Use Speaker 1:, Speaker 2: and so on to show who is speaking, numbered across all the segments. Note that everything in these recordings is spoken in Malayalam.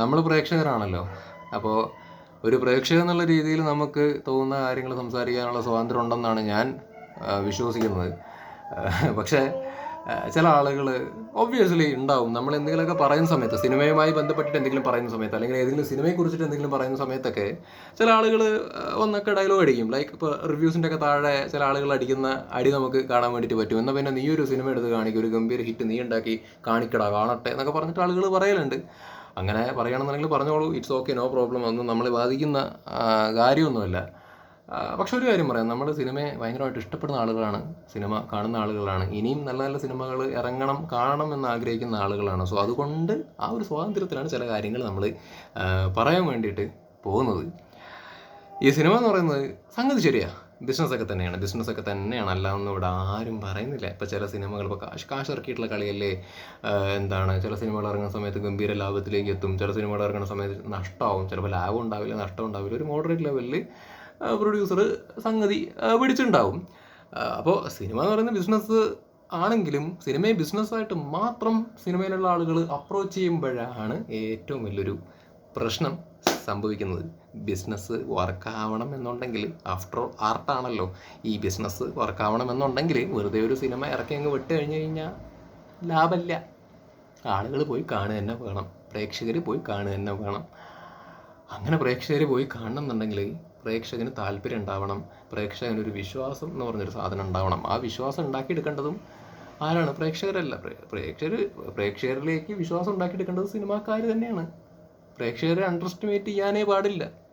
Speaker 1: നമ്മൾ പ്രേക്ഷകരാണല്ലോ. അപ്പോൾ ഒരു പ്രേക്ഷകൻ എന്നുള്ള രീതിയിൽ നമുക്ക് തോന്നുന്ന കാര്യങ്ങൾ സംസാരിക്കാനുള്ള സ്വാതന്ത്ര്യം ഉണ്ടെന്നാണ് ഞാൻ വിശ്വസിക്കുന്നത്. പക്ഷേ ചില ആളുകൾ ഒബ്വിയസ്ലി ഉണ്ടാവും. നമ്മൾ എന്തെങ്കിലുമൊക്കെ പറയുന്ന സമയത്ത് സിനിമയുമായി ബന്ധപ്പെട്ടിട്ട് എന്തെങ്കിലും പറയുന്ന സമയത്ത് അല്ലെങ്കിൽ ഏതെങ്കിലും സിനിമയെ കുറിച്ചിട്ട് എന്തെങ്കിലും പറയുന്ന സമയത്തൊക്കെ ചില ആളുകൾ ഒന്നൊക്കെ ഡയലോഗ് അടിക്കും. ലൈക്ക് ഇപ്പോൾ റിവ്യൂസിന്റെ ഒക്കെ താഴെ ചില ആളുകൾ അടിക്കുന്ന അടി നമുക്ക് കാണാൻ വേണ്ടിയിട്ട് പറ്റും. എന്നാൽ പിന്നെ നീ ഒരു സിനിമ എടുത്ത് കാണിക്കും. ഒരു ഗംഭീര ഹിറ്റ് നീ ഉണ്ടാക്കി കാണിക്കടാ കാണട്ടെ എന്നൊക്കെ പറഞ്ഞിട്ട് ആളുകൾ പറയലുണ്ട്. അങ്ങനെ പറയണമെന്നുണ്ടെങ്കിൽ പറഞ്ഞോളൂ ഇറ്റ്സ് ഓക്കെ നോ പ്രോബ്ലം ഒന്നും നമ്മളെ ബാധിക്കുന്ന കാര്യമൊന്നുമല്ല. പക്ഷെ ഒരു കാര്യം പറയാം. നമ്മൾ സിനിമയെ ഭയങ്കരമായിട്ട് ഇഷ്ടപ്പെടുന്ന ആളുകളാണ് സിനിമ കാണുന്ന ആളുകളാണ്. ഇനിയും നല്ല നല്ല സിനിമകൾ ഇറങ്ങണം കാണണം എന്ന് ആഗ്രഹിക്കുന്ന ആളുകളാണ്. സോ അതുകൊണ്ട് ആ ഒരു സ്വാതന്ത്ര്യത്തിലാണ് ചില കാര്യങ്ങൾ നമ്മൾ പറയാൻ വേണ്ടിയിട്ട് പോകുന്നത്. ഈ സിനിമ എന്ന് പറയുന്നത് സംഗതി ശരിയാ. ബിസിനസ്സൊക്കെ തന്നെയാണ്. ബിസിനസ്സൊക്കെ തന്നെയാണ്. അല്ലാതൊന്നും ഇവിടെ ആരും പറയുന്നില്ല. ഇപ്പോൾ ചില സിനിമകൾ ഇപ്പോൾ കാശ് കാശ് ഇറക്കിയിട്ടുള്ള കളിയല്ലേ എന്താണ് ചില സിനിമകൾ ഇറങ്ങുന്ന സമയത്ത് ഗംഭീര ലാഭത്തിലേക്ക് എത്തും. ചില സിനിമകൾ ഇറങ്ങുന്ന സമയത്ത് നഷ്ടമാവും. ചിലപ്പോൾ ലാഭം ഉണ്ടാവില്ല നഷ്ടം ഉണ്ടാവില്ല. ഒരു മോഡറേറ്റ് ലെവലിൽ പ്രൊഡ്യൂസർ സംഗതി പിടിച്ചിട്ടുണ്ടാവും അപ്പോൾ സിനിമ എന്ന് പറയുന്ന ബിസിനസ് ആണെങ്കിലും സിനിമയെ ബിസിനസ്സായിട്ട് മാത്രം സിനിമയിലുള്ള ആളുകൾ അപ്രോച്ച് ചെയ്യുമ്പോഴാണ് ഏറ്റവും വലിയൊരു പ്രശ്നം സംഭവിക്കുന്നത്. ബിസിനസ് വർക്കാവണം എന്നുണ്ടെങ്കിൽ ആഫ്റ്റർ ആർട്ടാണല്ലോ ഈ ബിസിനസ് വർക്കാവണം എന്നുണ്ടെങ്കിൽ വെറുതെ ഒരു സിനിമ ഇറക്കി അങ്ങ് വിട്ട് കഴിഞ്ഞ് കഴിഞ്ഞാൽ ലാഭമില്ല ആളുകൾ പോയി കാണുക തന്നെ വേണം. പ്രേക്ഷകർ പോയി കാണുക തന്നെ വേണം. അങ്ങനെ പ്രേക്ഷകർ പോയി കാണണം എന്നുണ്ടെങ്കിൽ പ്രേക്ഷകന് താല്പര്യം ഉണ്ടാവണം. പ്രേക്ഷകന് ഒരു വിശ്വാസം എന്ന് പറഞ്ഞൊരു സാധനം ഉണ്ടാവണം. ആ വിശ്വാസം ഉണ്ടാക്കിയെടുക്കേണ്ടതും ആരാണ്? പ്രേക്ഷകരല്ല. പ്രേ- പ്രേക്ഷകർ പ്രേക്ഷകരിലേക്ക് വിശ്വാസം ഉണ്ടാക്കിയെടുക്കേണ്ടത് സിനിമാക്കാർ തന്നെയാണ്. പ്രേക്ഷകരെ അണ്ടർ എസ്റ്റിമേറ്റ് ചെയ്യാനേ പാടില്ല.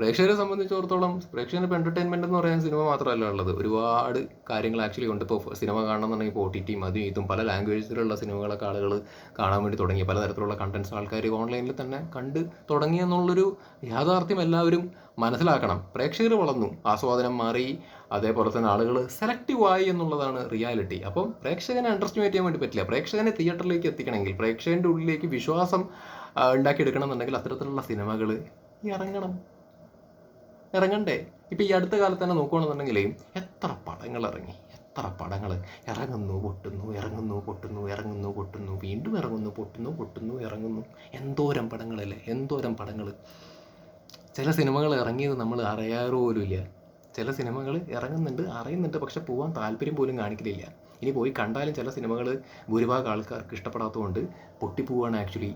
Speaker 1: പ്രേക്ഷകരെ സംബന്ധിച്ചിടത്തോളം പ്രേക്ഷകന് ഇപ്പോൾ എന്റർടൈൻമെന്റ് എന്ന് പറയുന്ന സിനിമ മാത്രമല്ല ഉള്ളത്. ഒരുപാട് കാര്യങ്ങൾ ആക്ച്വലി ഉണ്ട്. ഇപ്പോൾ സിനിമ കാണണമെന്നുണ്ടെങ്കിൽ ഇപ്പോൾ ഒ ടി ടിയും അതും ഇതും പല ലാംഗ്വേജിലുള്ള സിനിമകളൊക്കെ ആളുകൾ കാണാൻ വേണ്ടി തുടങ്ങി. പലതരത്തിലുള്ള കണ്ടൻസ് ആൾക്കാർ ഓൺലൈനിൽ തന്നെ കണ്ട് തുടങ്ങി എന്നുള്ളൊരു യാഥാർത്ഥ്യം എല്ലാവരും മനസ്സിലാക്കണം. പ്രേക്ഷകർ വളർന്നു. ആസ്വാദനം മാറി. അതേപോലെ തന്നെ ആളുകൾ സെലക്റ്റീവ് ആയി എന്നുള്ളതാണ് റിയാലിറ്റി അപ്പം പ്രേക്ഷകനെ അണ്ടർസ്റ്റിമേറ്റ് ചെയ്യാൻ വേണ്ടി പറ്റില്ല. പ്രേക്ഷകനെ തിയേറ്ററിലേക്ക് എത്തിക്കണമെങ്കിൽ പ്രേക്ഷകന്റെ ഉള്ളിലേക്ക് വിശ്വാസം ഉണ്ടാക്കിയെടുക്കണം എന്നുണ്ടെങ്കിൽ അത്തരത്തിലുള്ള സിനിമകൾ ഇറങ്ങണം. ഇറങ്ങണ്ടേ? ഇപ്പം ഈ അടുത്ത കാലത്ത് തന്നെ നോക്കുകയാണെന്നുണ്ടെങ്കിൽ എത്ര പടങ്ങൾ ഇറങ്ങി എത്ര പടങ്ങൾ ഇറങ്ങുന്നു പൊട്ടുന്നു ഇറങ്ങുന്നു പൊട്ടുന്നു ഇറങ്ങുന്നു പൊട്ടുന്നു വീണ്ടും ഇറങ്ങുന്നു പൊട്ടുന്നു പൊട്ടുന്നു ഇറങ്ങുന്നു. എന്തോരം പടങ്ങളല്ലേ? എന്തോരം പടങ്ങൾ ചില സിനിമകൾ ഇറങ്ങിയത് നമ്മൾ അറിയാറ് പോലുമില്ല ചില സിനിമകൾ ഇറങ്ങുന്നുണ്ട് അറിയുന്നുണ്ട് പക്ഷെ പോകാൻ താല്പര്യം പോലും കാണിക്കലില്ല ഇനി പോയി കണ്ടാലും ചില സിനിമകൾ ഭൂരിഭാഗം ആൾക്കാർക്ക് ഇഷ്ടപ്പെടാത്തതുകൊണ്ട് പൊട്ടിപ്പോവാണ് ആക്ച്വലി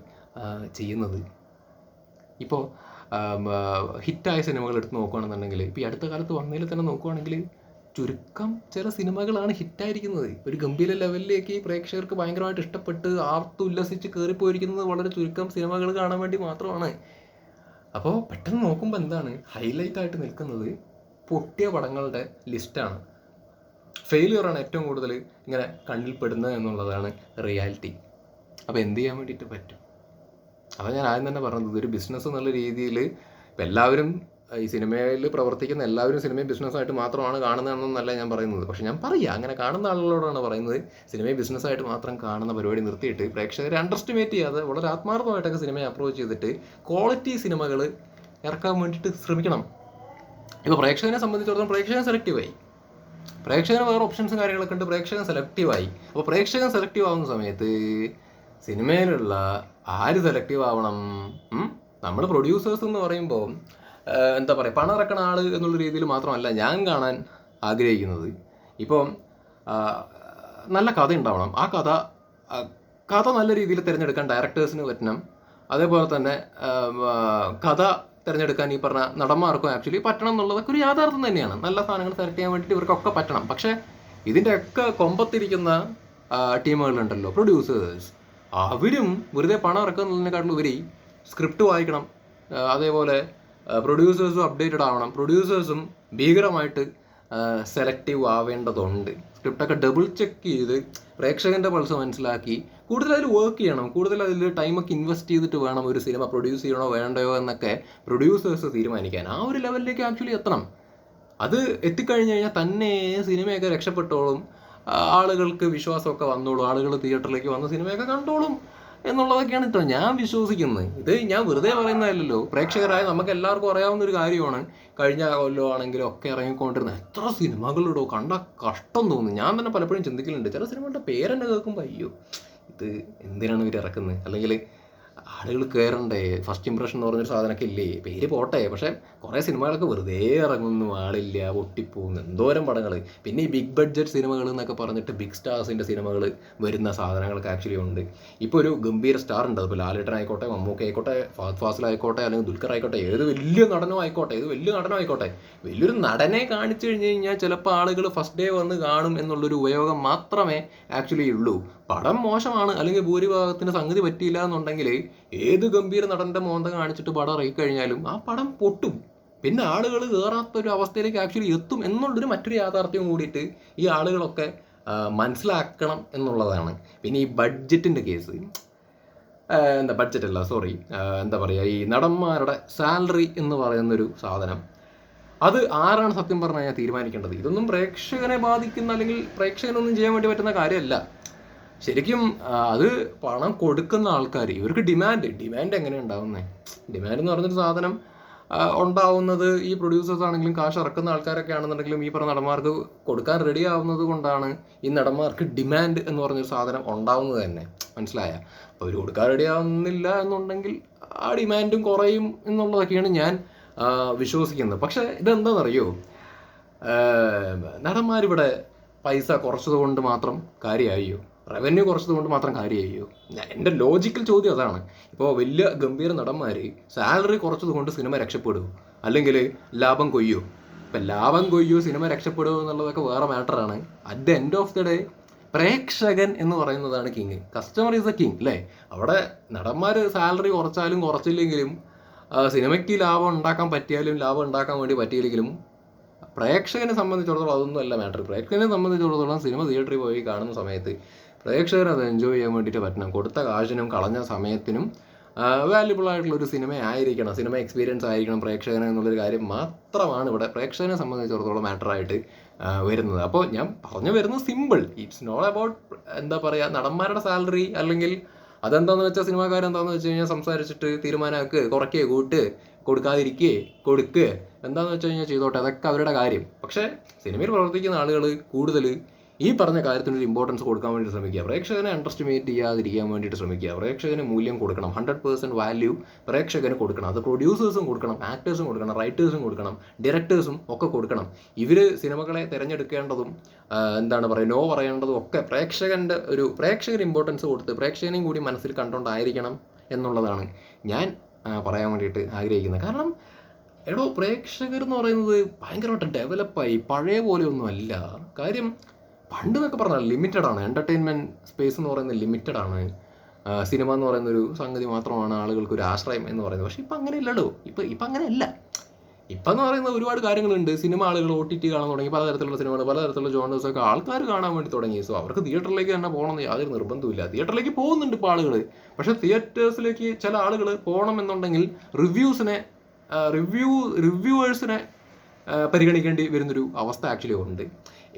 Speaker 1: ചെയ്യുന്നത്. ഇപ്പോൾ ഹിറ്റായ സിനിമകൾ എടുത്ത് നോക്കുകയാണെന്നുണ്ടെങ്കിൽ ഇപ്പോൾ ഈ അടുത്ത കാലത്ത് വന്നതിൽ തന്നെ നോക്കുകയാണെങ്കിൽ ചുരുക്കം ചില സിനിമകളാണ് ഹിറ്റായിരിക്കുന്നത്. ഒരു ഗംഭീര ലെവലിലേക്ക് പ്രേക്ഷകർക്ക് ഭയങ്കരമായിട്ട് ഇഷ്ടപ്പെട്ട് ആർത്തുല്ലസിച്ച് കയറിപ്പോയിരിക്കുന്നത് വളരെ ചുരുക്കം സിനിമകൾ കാണാൻ വേണ്ടി മാത്രമാണ്. അപ്പോൾ പെട്ടെന്ന് നോക്കുമ്പോൾ എന്താണ്? ഹൈലൈറ്റ് ആയിട്ട് നിൽക്കുന്നത് പൊട്ടിയ പടങ്ങളുടെ ലിസ്റ്റാണ് ഫെയിലിയറാണ് ഏറ്റവും കൂടുതൽ ഇങ്ങനെ കണ്ണിൽപ്പെടുന്നത് എന്നുള്ളതാണ് റിയാലിറ്റി. അപ്പോൾ എന്ത് ചെയ്യാൻ വേണ്ടിയിട്ട് പറ്റും? അതാ ഞാൻ ആദ്യം തന്നെ പറഞ്ഞത് ഒരു ബിസിനസ് എന്നുള്ള രീതിയിൽ ഇപ്പം എല്ലാവരും ഈ സിനിമയിൽ പ്രവർത്തിക്കുന്ന എല്ലാവരും സിനിമയും ബിസിനസ്സായിട്ട് മാത്രമാണ് കാണുന്നതെന്നല്ല ഞാൻ പറയുന്നത്. പക്ഷെ ഞാൻ പറയുക അങ്ങനെ കാണുന്ന ആളുകളോടാണ് പറയുന്നത് സിനിമയെ ബിസിനസ്സായിട്ട് മാത്രം കാണുന്ന പരിപാടി നിർത്തിയിട്ട് പ്രേക്ഷകരെ അണ്ടർസ്റ്റിമേറ്റ് ചെയ്യാതെ വളരെ ആത്മാർത്ഥമായിട്ടൊക്കെ സിനിമയെ അപ്രോച്ച് ചെയ്തിട്ട് ക്വാളിറ്റി സിനിമകൾ ഇറക്കാൻ വേണ്ടിയിട്ട് ശ്രമിക്കണം. ഇപ്പോൾ പ്രേക്ഷകനെ സംബന്ധിച്ചിടത്തോളം പ്രേക്ഷകൻ സെലക്റ്റീവായി പ്രേക്ഷകന് വേറെ ഓപ്ഷൻസും കാര്യങ്ങളൊക്കെ ഉണ്ട് പ്രേക്ഷകൻ സെലക്റ്റീവായി അപ്പോൾ പ്രേക്ഷകൻ സെലക്റ്റീവ് ആവുന്ന സമയത്ത് സിനിമയിലുള്ള ആര് സെലക്റ്റീവ് ആവണം? നമ്മൾ പ്രൊഡ്യൂസേഴ്സ് എന്ന് പറയുമ്പോൾ എന്താ പറയുക പണം ഇറക്കണ ആൾ എന്നുള്ള രീതിയിൽ മാത്രമല്ല ഞാൻ കാണാൻ ആഗ്രഹിക്കുന്നത്. ഇപ്പം നല്ല കഥ ഉണ്ടാവണം. ആ കഥ കഥ നല്ല രീതിയിൽ തിരഞ്ഞെടുക്കാൻ ഡയറക്ടേഴ്സിന് പറ്റണം. അതേപോലെ തന്നെ കഥ തിരഞ്ഞെടുക്കാൻ ഈ പറഞ്ഞ നടന്മാർക്കും ആക്ച്വലി പറ്റണം എന്നുള്ളതൊക്കെ ഒരു യാഥാർത്ഥ്യം തന്നെയാണ്. നല്ല സാധനങ്ങൾ സെലക്ട് ചെയ്യാൻ വേണ്ടിയിട്ട് ഇവർക്കൊക്കെ പറ്റണം. പക്ഷേ ഇതിന്റെയൊക്കെ കൊമ്പത്തിരിക്കുന്ന ടീമുകളുണ്ടല്ലോ പ്രൊഡ്യൂസേഴ്സ് അവരും വെറുതെ പണം ഇറക്കുന്നതിനെക്കാട്ടിലും ഉപരി സ്ക്രിപ്റ്റ് വായിക്കണം അതേപോലെ പ്രൊഡ്യൂസേഴ്സും അപ്ഡേറ്റഡ് ആവണം. പ്രൊഡ്യൂസേഴ്സും ഭീകരമായിട്ട് സെലക്റ്റീവ് ആവേണ്ടതുണ്ട്. സ്ക്രിപ്റ്റൊക്കെ ഡബിൾ ചെക്ക് ചെയ്ത് പ്രേക്ഷകന്റെ പൾസ് മനസ്സിലാക്കി കൂടുതൽ അതിൽ വർക്ക് ചെയ്യണം. കൂടുതൽ അതിൽ ടൈമൊക്കെ ഇൻവെസ്റ്റ് ചെയ്തിട്ട് വേണം ഒരു സിനിമ പ്രൊഡ്യൂസ് ചെയ്യണോ വേണ്ടയോ എന്നൊക്കെ പ്രൊഡ്യൂസേഴ്സ് തീരുമാനിക്കാൻ. ആ ഒരു ലെവലിലേക്ക് ആക്ച്വലി എത്തണം. അത് എത്തിക്കഴിഞ്ഞ് കഴിഞ്ഞാൽ തന്നെ സിനിമയൊക്കെ രക്ഷപ്പെട്ടോളും. ആളുകൾക്ക് വിശ്വാസമൊക്കെ വന്നോളും ആളുകൾ തിയേറ്ററിലേക്ക് വന്ന് സിനിമയൊക്കെ കണ്ടോളും എന്നുള്ളതൊക്കെയാണ് കേട്ടോ ഞാൻ വിശ്വസിക്കുന്നത്. ഇത് ഞാൻ വെറുതെ പറയുന്നതല്ലല്ലോ. പ്രേക്ഷകരായ നമുക്ക് എല്ലാവർക്കും അറിയാവുന്ന ഒരു കാര്യമാണ്. കഴിഞ്ഞ കൊല്ലോ ആണെങ്കിലും ഒക്കെ ഇറങ്ങിക്കൊണ്ടിരുന്ന എത്ര സിനിമകളിടോ കണ്ട കഷ്ടം തോന്നുന്നു ഞാൻ തന്നെ പലപ്പോഴും ചിന്തിക്കലുണ്ട് ചില സിനിമകളുടെ പേരെന്നെ കേൾക്കുമ്പോൾ അയ്യോ ഇത് എന്തിനാണ് ഇവർ ഇറക്കുന്നത്? അല്ലെങ്കിൽ ആളുകൾ കയറണ്ടേ ഫസ്റ്റ് ഇംപ്രഷൻ എന്ന് പറഞ്ഞൊരു സാധനമൊക്കെ ഇല്ലേ? പേര് പോട്ടെ. പക്ഷേ കുറേ സിനിമകളൊക്കെ വെറുതെ ഇറങ്ങുന്നു. ആളില്ല പൊട്ടിപ്പോകുന്നു. എന്തോരം പടങ്ങൾ പിന്നെ ഈ ബിഗ് ബഡ്ജറ്റ് സിനിമകൾ എന്നൊക്കെ പറഞ്ഞിട്ട് ബിഗ് സ്റ്റാർസിന്റെ സിനിമകൾ വരുന്ന സാധനങ്ങളൊക്കെ ആക്ച്വലി ഉണ്ട്. ഇപ്പോൾ ഒരു ഗംഭീര സ്റ്റാർ ഉണ്ട്. അതിപ്പോൾ ലാലേട്ടൻ ആയിക്കോട്ടെ മമ്മൂക്ക ആയിക്കോട്ടെ ഫഹദ് ഫാസിൽ ആയിക്കോട്ടെ അല്ലെങ്കിൽ ദുൽഖർ ആയിക്കോട്ടെ ഏത് വലിയ നടനോ ആയിക്കോട്ടെ ഏത് വലിയ നടനോ ആയിക്കോട്ടെ വലിയൊരു നടനെ കാണിച്ചു കഴിഞ്ഞ് കഴിഞ്ഞാൽ ചിലപ്പോൾ ആളുകൾ ഫസ്റ്റ് ഡേ വന്ന് കാണും എന്നുള്ളൊരു ഉപയോഗം മാത്രമേ ആക്ച്വലി ഉള്ളൂ. പടം മോശമാണ്. അല്ലെങ്കിൽ ഭൂരിഭാഗത്തിന് സംഗതി പറ്റിയില്ല എന്നുണ്ടെങ്കിൽ ഏത് ഗംഭീര നടന്റെ മോന്ത കാണിച്ചിട്ട് പടം ഇറങ്ങിക്കഴിഞ്ഞാലും ആ പടം പൊട്ടും. പിന്നെ ആളുകൾ കയറാത്തൊരു അവസ്ഥയിലേക്ക് ആക്ച്വലി എത്തും എന്നുള്ളൊരു മറ്റൊരു യാഥാർത്ഥ്യം കൂടിയിട്ട് ഈ ആളുകളൊക്കെ മനസ്സിലാക്കണം എന്നുള്ളതാണ്. പിന്നെ ഈ ബഡ്ജറ്റിന്റെ കേസ് എന്താ ബഡ്ജറ്റ് അല്ല സോറി എന്താ പറയുക ഈ നടന്മാരുടെ സാലറി എന്ന് പറയുന്നൊരു സാധനം. അത് ആരാണ് സത്യം പറഞ്ഞു കഴിഞ്ഞാൽ തീരുമാനിക്കേണ്ടത്? ഇതൊന്നും പ്രേക്ഷകനെ ബാധിക്കുന്ന അല്ലെങ്കിൽ പ്രേക്ഷകനൊന്നും ചെയ്യാൻ വേണ്ടി പറ്റുന്ന കാര്യമല്ല. ശരിക്കും അത് പണം കൊടുക്കുന്ന ആൾക്കാർ ഇവർക്ക് ഡിമാൻഡ് ഡിമാൻഡ് എങ്ങനെ ഉണ്ടാവുന്നത് ഡിമാൻഡ് എന്ന് പറഞ്ഞൊരു സാധനം ഉണ്ടാവുന്നത് ഈ പ്രൊഡ്യൂസേഴ്സ് ആണെങ്കിലും കാശ് ഇറക്കുന്ന ആൾക്കാരൊക്കെ ആണെന്നുണ്ടെങ്കിലും ഈ പറഞ്ഞ നടന്മാർക്ക് കൊടുക്കാൻ റെഡി ആവുന്നത് കൊണ്ടാണ് ഈ നടന്മാർക്ക് ഡിമാൻഡ് എന്ന് പറഞ്ഞൊരു സാധനം ഉണ്ടാവുന്നത് തന്നെ. മനസ്സിലായ? അപ്പോൾ അവർ കൊടുക്കാൻ റെഡി ആവുന്നില്ല എന്നുണ്ടെങ്കിൽ ആ ഡിമാൻഡും കുറയും എന്നുള്ളതൊക്കെയാണ് ഞാൻ വിശ്വസിക്കുന്നത്. പക്ഷേ ഇതെന്താണെന്നറിയോ നടന്മാരിവിടെ പൈസ കുറച്ചത് കൊണ്ട് മാത്രം കാര്യമായോ റവന്യൂ കുറച്ചത് കൊണ്ട് മാത്രം കാര്യമായോ എന്റെ ലോജിക്കൽ ചോദ്യം അതാണ്. ഇപ്പോൾ വലിയ ഗംഭീര നടന്മാർ സാലറി കുറച്ചത് കൊണ്ട് സിനിമ രക്ഷപ്പെടുമോ അല്ലെങ്കിൽ ലാഭം കൊയ്യോ. ഇപ്പം ലാഭം കൊയ്യോ സിനിമ രക്ഷപ്പെടുമോ എന്നുള്ളതൊക്കെ വേറെ മാറ്ററാണ് at the end of the day പ്രേക്ഷകൻ എന്ന് പറയുന്നതാണ് king customer is a king അല്ലേ അവിടെ നടന്മാർ സാലറി കുറച്ചാലും കുറച്ചില്ലെങ്കിലും സിനിമയ്ക്ക് ലാഭം ഉണ്ടാക്കാൻ പറ്റിയാലും ലാഭം ഉണ്ടാക്കാൻ വേണ്ടി പറ്റിയില്ലെങ്കിലും പ്രേക്ഷകനെ സംബന്ധിച്ചിടത്തോളം അതൊന്നും അല്ല മാറ്റർ പ്രേക്ഷകനെ സംബന്ധിച്ചിടത്തോളം സിനിമ തിയേറ്ററിൽ പോയി കാണുന്ന സമയത്ത് പ്രേക്ഷകർ അത് എൻജോയ് ചെയ്യാൻ വേണ്ടിയിട്ട് പറ്റണം. കൊടുത്ത കാശിനും കളഞ്ഞ സമയത്തിനും വാല്യുബിൾ ആയിട്ടുള്ള ഒരു സിനിമ ആയിരിക്കണം സിനിമ എക്സ്പീരിയൻസ് ആയിരിക്കണം പ്രേക്ഷകന് എന്നുള്ളൊരു കാര്യം മാത്രമാണ് ഇവിടെ പ്രേക്ഷകനെ സംബന്ധിച്ചിടത്തോളം മാറ്ററായിട്ട് വരുന്നത്. അപ്പോൾ ഞാൻ പറഞ്ഞു വരുന്നത് സിമ്പിൾ ഇറ്റ്സ് നോട്ട് അബൌട്ട് എന്താ പറയുക നടന്മാരുടെ സാലറി അല്ലെങ്കിൽ അതെന്താന്ന് വെച്ചാൽ സിനിമാക്കാരെന്താന്ന് വെച്ച് കഴിഞ്ഞാൽ സംസാരിച്ചിട്ട് തീരുമാനമാക്ക് കുറയ്ക്കുക കൂട്ട് കൊടുക്കാതിരിക്കുക കൊടുക്കുക എന്താണെന്ന് വെച്ച് കഴിഞ്ഞാൽ ചെയ്തോട്ടെ അതൊക്കെ അവരുടെ കാര്യം. പക്ഷേ സിനിമയിൽ പ്രവർത്തിക്കുന്ന ആളുകൾ കൂടുതൽ ഈ പറഞ്ഞ കാര്യത്തിന് ഒരു ഇമ്പോർട്ടൻസ് കൊടുക്കാൻ വേണ്ടി ശ്രമിക്കുക. പ്രേക്ഷകനെ അണ്ടർസ്റ്റിമേറ്റ് ചെയ്യാതിരിക്കാൻ വേണ്ടിയിട്ട് ശ്രമിക്കുക. പ്രേക്ഷകന് മൂല്യം കൊടുക്കണം. ഹൺഡ്രഡ് പേഴ്സന്റ് വാല്യൂ പ്രേക്ഷകന് കൊടുക്കണം. അത് പ്രൊഡ്യൂസേഴ്സും കൊടുക്കണം ആക്ടേഴ്സും കൊടുക്കണം റൈറ്റേഴ്സും കൊടുക്കണം ഡയറക്ടേഴ്സും ഒക്കെ കൊടുക്കണം. ഇവർ സിനിമകളെ തിരഞ്ഞെടുക്കേണ്ടതും എന്താണ് പറയുക നോ പറയേണ്ടതും ഒക്കെ പ്രേക്ഷകന്റെ ഒരു പ്രേക്ഷകന് ഇമ്പോർട്ടൻസ് കൊടുത്ത് പ്രേക്ഷകനെയും കൂടി മനസ്സിൽ കണ്ടുകൊണ്ടായിരിക്കണം എന്നുള്ളതാണ് ഞാൻ പറയാൻ വേണ്ടിയിട്ട് ആഗ്രഹിക്കുന്നത്. കാരണം എടോ പ്രേക്ഷകർ എന്ന് പറയുന്നത് ഭയങ്കരമായിട്ട് ഡെവലപ്പായി പഴയ പോലെയൊന്നും അല്ല കാര്യം പണ്ട് എന്നൊക്കെ പറഞ്ഞാൽ ലിമിറ്റഡ് ആണ് എന്റർടൈൻമെന്റ് സ്പേസ് എന്ന് പറയുന്നത് ലിമിറ്റഡ് ആണ് സിനിമ എന്ന് പറയുന്ന ഒരു സംഗതി മാത്രമാണ് ആളുകൾക്ക് ഒരു ആശ്രയം എന്ന് പറയുന്നത്. പക്ഷേ ഇപ്പം അങ്ങനെ ഇല്ലല്ലോ ഇപ്പം ഇപ്പം അങ്ങനെയല്ല. ഇപ്പം എന്ന് പറയുന്നത് ഒരുപാട് കാര്യങ്ങളുണ്ട്. സിനിമ ആളുകൾ ഒ ടി ടി കാണാൻ തുടങ്ങി. പലതരത്തിലുള്ള സിനിമകൾ പലതരത്തിലുള്ള ജോണേഴ്സ് ഒക്കെ ആൾക്കാർ കാണാൻ വേണ്ടി തുടങ്ങി. സോ അവർക്ക് തിയേറ്ററിലേക്ക് തന്നെ പോകണമെന്ന് യാതൊരു നിർബന്ധമില്ല തിയേറ്ററിലേക്ക് പോകുന്നുണ്ട് ഇപ്പോൾ ആളുകൾ പക്ഷേ തിയേറ്റേഴ്സിലേക്ക് ചില ആളുകൾ പോകണം എന്നുണ്ടെങ്കിൽ റിവ്യൂസിനെ റിവ്യൂ റിവ്യൂവേഴ്സിനെ പരിഗണിക്കേണ്ടി വരുന്നൊരു അവസ്ഥ ആക്ച്വലി ഉണ്ട്.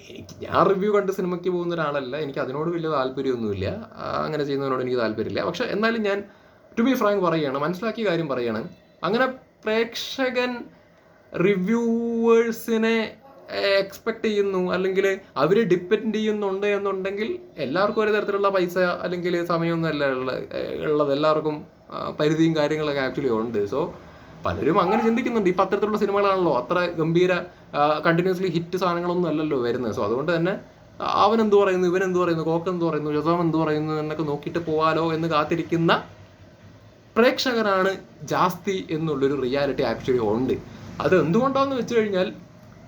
Speaker 1: എനിക്ക് ഞാൻ റിവ്യൂ കണ്ട് സിനിമയ്ക്ക് പോകുന്ന ഒരാളല്ല. എനിക്ക് അതിനോട് വലിയ താല്പര്യമൊന്നുമില്ല. അങ്ങനെ ചെയ്യുന്നതിനോട് എനിക്ക് താല്പര്യമില്ല. പക്ഷെ എന്നാലും ഞാൻ ടു ബി ഫ്രാങ്ക് പറയുകയാണ് മനസ്സിലാക്കിയ കാര്യം പറയുകയാണ്. അങ്ങനെ പ്രേക്ഷകൻ റിവ്യൂവേഴ്സിനെ എക്സ്പെക്ട് ചെയ്യുന്നു അല്ലെങ്കിൽ അവർ ഡിപ്പെൻഡ് ചെയ്യുന്നുണ്ട് എന്നുണ്ടെങ്കിൽ എല്ലാവർക്കും ഒരു തരത്തിലുള്ള പൈസ അല്ലെങ്കിൽ സമയമൊന്നും അല്ല ഉള്ള- ഉള്ളത്. എല്ലാവർക്കും പരിധിയും കാര്യങ്ങളൊക്കെ ആക്ച്വലി ഉണ്ട്. സോ പലരും അങ്ങനെ ചിന്തിക്കുന്നുണ്ട്. ഇപ്പം അത്തരത്തിലുള്ള സിനിമകളാണല്ലോ അത്ര ഗംഭീര കണ്ടിന്യൂസ്ലി ഹിറ്റ് സാധനങ്ങളൊന്നും അല്ലല്ലോ വരുന്നത്. സോ അതുകൊണ്ട് തന്നെ അവൻ എന്ത് പറയുന്നു ഇവൻ എന്ത് പറയുന്നു കോക്ക് എന്ത് പറയുന്നു ജസാം എന്ത് പറയുന്നു എന്നൊക്കെ നോക്കിയിട്ട് പോവാലോ എന്ന് കാത്തിരിക്കുന്ന പ്രേക്ഷകരാണ് ജാസ്തി എന്നുള്ളൊരു റിയാലിറ്റി ആക്ച്വലി ഉണ്ട്. അത് എന്തുകൊണ്ടാന്ന് വെച്ച് കഴിഞ്ഞാൽ